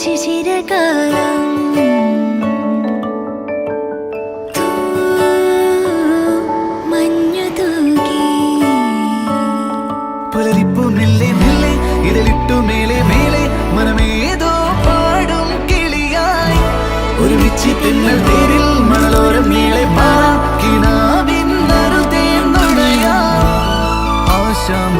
ശിശിരകാലം മഞ്ഞു തൂകി പുലരിപ്പു മെല്ലെ മെല്ലെ ഇതളിട്ടു മേലെ മനമേതോ പാടും കിളിയായി. ഒരുമിച്ച് പിന്നൽ തേരിൽ മണലോരം മേലെ പാടാം some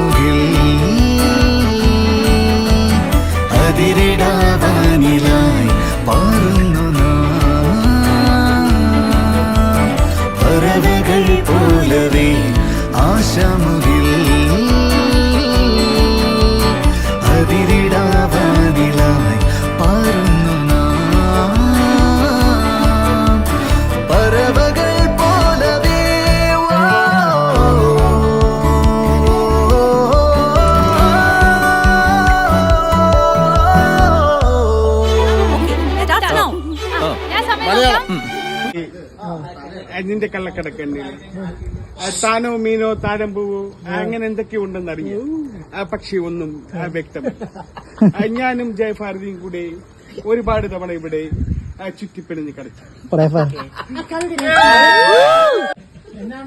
അതിന്റെ കള്ളക്കടക്കണ്ണി താനോ മീനോ താഴമ്പൂവോ അങ്ങനെ എന്തൊക്കെ ഉണ്ടെന്ന് പക്ഷെ ആ, പക്ഷേ ഒന്നും ആ, വ്യക്തമല്ല. ഞാനും ജയഭാരതിയും കൂടെ ഒരുപാട് തവണ ഇവിടെ ചുറ്റിപ്പിണഞ്ഞ് കളിച്ചു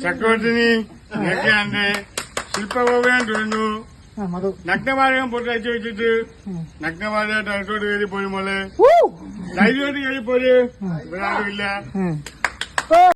ചക്രവർത്തിനി തുടങ്ങൂ തുടങ്ങു. നഗ്നപാചകം പൊട്ടി അയച്ചു വെച്ചിട്ട് നഗ്നമാലയ അടുത്തോട്ട് കയറി പോയി മോളെ. ധൈര്യമായിട്ട് കയറി പോര്. ഇവിടെ ആരുമില്ല